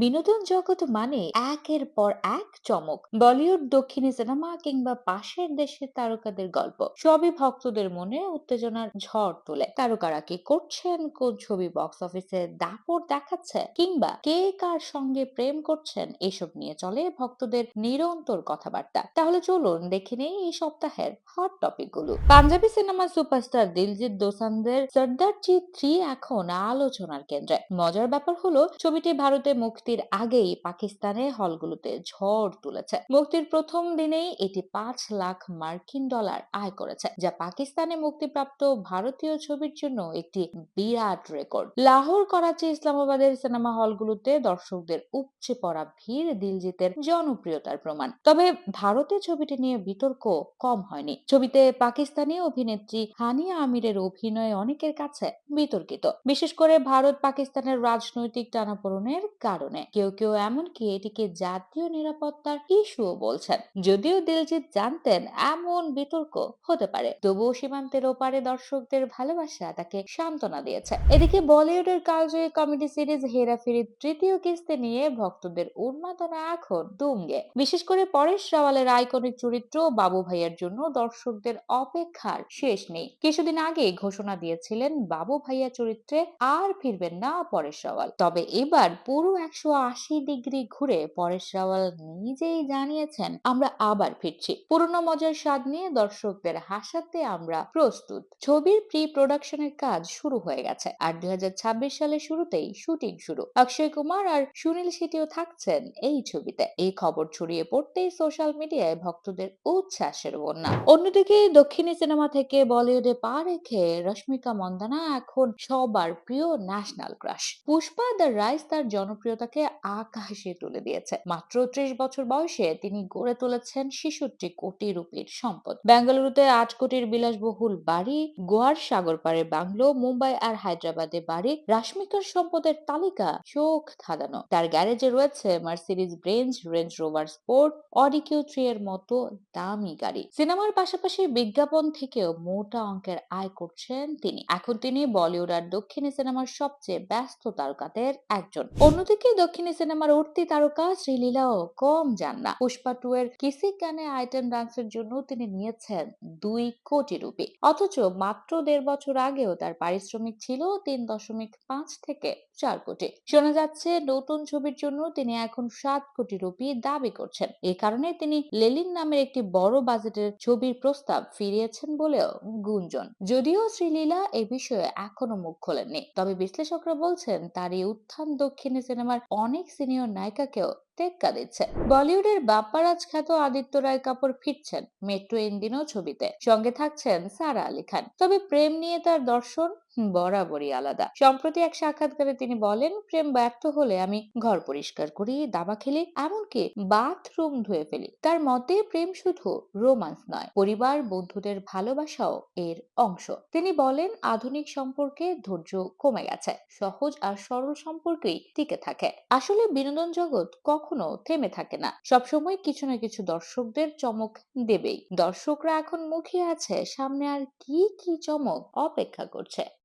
বিনোদন জগৎ মানে একের পর এক চমক। বলিউড দক্ষিণী সিনেমা কিংবা পাশের দেশের তারকাদের গল্প। সবই ভক্তদের মনে উত্তেজনার ঝড় তোলে। তারকারা কি করছেন? কোন ছবি বক্স অফিসে দাপট দেখাচ্ছে? কিংবা কে কার সঙ্গে প্রেম করছেন? এসব নিয়ে চলে ভক্তদের নিরন্তর কথাবার্তা। তাহলে চলুন দেখে নেই এই সপ্তাহের হট টপিকগুলো। পাঞ্জাবি সিনেমা সুপারস্টার দিলজিৎ দোসানদের সর্দার জি থ্রি এখন আলোচনার কেন্দ্রে। মজার ব্যাপার হলো, ছবিটি ভারতে মুক্তির আগেই পাকিস্তানের হলগুলোতে ঝড় তুলেছে। মুক্তির প্রথম দিনেই এটি পাঁচ লাখ মার্কিন ডলার আয় করেছে, যা পাকিস্তানে মুক্তিপ্রাপ্ত ভারতীয় ছবির জন্য একটি বিরাট রেকর্ড। লাহোর, করাচি, ইসলামাবাদের সিনেমা হলগুলোতে দর্শকদের উপচে পড়া ভিড় দিলজিতের জনপ্রিয়তার প্রমাণ। তবে ভারতে ছবিটি নিয়ে বিতর্ক কম হয়নি। ছবিতে পাকিস্তানি অভিনেত্রী হানিয়া আমিরের অভিনয় অনেকের কাছে বিতর্কিত। বিশেষ করে ভারত পাকিস্তানের রাজনৈতিক টানাপোড়েনের কারণে। কেউ কেউ এমনকি এটিকে জাতীয় নিরাপত্তার ইস্যুও বলছেন। যদিও দিলজিৎ জানতেন এমন বিতর্ক হতে পারে, তবুও সীমান্তের ওপারে দর্শকদের ভালোবাসা তাকে সান্ত্বনা দিয়েছে। এদিকে বলিউডের কালজয়ী কমেডি সিরিজ হেরাফেরির তৃতীয় কিস্তি নিয়ে ভক্তদের উন্মাদনা এখন তুঙ্গে বিশেষ করে পরেশ রাওয়ালের আইকনিক চরিত্র বাবু ভাইয়ার জন্য দর্শকদের অপেক্ষার শেষ নেই। কিছুদিন আগে ঘোষণা দিয়েছিলেন বাবু ভাইয়া চরিত্রে আর ফিরবেন না পরেশ রাওয়াল। তবে এবার পুরো একশো আশি ডিগ্রি ঘুরে পরেশ রাওয়াল নিজেই জানিয়েছেন, আমরা আবার ফিরছি। পুরনো মজার স্বাদ নিয়ে দর্শকদের হাসাতে আমরা প্রস্তুত। ছবির প্রি প্রোডাকশনের কাজ শুরু হয়ে গেছে আর দুই সালের শুরুতেই শুটিং শুরু। অক্ষয় কুমার আর সুনীল শেঠিও থাকছেন এই ছবিতে। এই খবর ছড়িয়ে পড়তেই সোশ্যাল মিডিয়ায় ভক্তদের উচ্ছ্বাসের বন্যা। অন্যদিকে দক্ষিণী সিনেমা থেকে বলিউডে পা রেখে রশ্মিকা মন্দানা এখন সবার প্রিয় national crush. Pushpa the rise তার জনপ্রিয়তাকে আকাশে তুলে দিয়েছে। মাত্র ত্রিশ বছর বয়সে তিনি গড়ে তুলেছেন ছেষট্টি কোটি রুপির সম্পদ। বেঙ্গালুরুতে আট কোটির বিলাসবহুল বাড়ি, গোয়ার সাগর পাড়ে বাংলো, মুম্বাই আর হায়দ্রাবাদে বাড়ি, রাশ্মিকার সম্পদের তালিকা চোখ ধাঁধানো। তার গ্যারেজে রয়েছে Mercedes Benz Range Rover Sport Audi Q three এর মতো দামি গাড়ি। সিনেমার পাশাপাশি বিজ্ঞাপন থেকেও মোটা অঙ্কের আয় করছেন তিনি। এখন তিনি বলিউড আর দক্ষিণী সিনেমার সবচেয়ে ব্যস্ত তারকাদের একজন। অন্যদিকে দক্ষিণী সিনেমার উঠতি তারকা শ্রীলীলাও কম যান না পুষ্পা টু এর কিসি গানে আইটেম ডান্সের জন্য তিনি নিয়েছেন দুই কোটি রুপি। অথচ মাত্র দেড় বছর আগেও তার পারিশ্রমিক ছিল তিন দশমিক পাঁচ থেকে চার কোটি। শোনা যাচ্ছে নতুন ছবির জন্য তিনি এখন সাত কোটি রুপি দাবি করছেন। এ কারণে তিনি লেলিন নামের একটি বড় বাজেটের ছবির প্রস্তাব ফিরিয়েছেন বলেও গুঞ্জন। যদিও শ্রীলীলা এ বিষয়ে এখনও মুখ খোলেননি। তবে বিশ্লেষকরা বলছেন, তার এই উত্থান দক্ষিণী সিনেমার অনেক সিনিয়র নায়িকাকেও টেক্কা দিচ্ছে। বলিউডের বাপ্পারাজ খ্যাত আদিত্য রায় কাপুর ফিরছেন মেট্রো ইন্দিনো ছবিতে। সঙ্গে থাকছেন সারা আলী খান। তবে প্রেম নিয়ে তার দর্শন বরাবরই আলাদা। সম্প্রতি এক সাক্ষাৎকারে তিনি বলেন, প্রেম ব্যর্থ হলে আমি ঘর পরিষ্কার করি, দাবা খেলি, এমনকি বাথরুম ধুয়ে ফেলি। তার মতে প্রেম শুধু রোমান্স নয়, পরিবার, বন্ধুদের ভালোবাসাও এর অংশ। তিনি বলেন, আধুনিক সম্পর্কে ধৈর্য কমে গেছে। সহজ আর সরল সম্পর্কেই টিকে থাকে। আসলে বিনোদন জগৎ কখনো থেমে থাকে না। সবসময় কিছু না কিছু দর্শকদের চমক দেবেই। দর্শকরা এখন মুখে আছে, সামনে আর কি কি চমক অপেক্ষা করছে?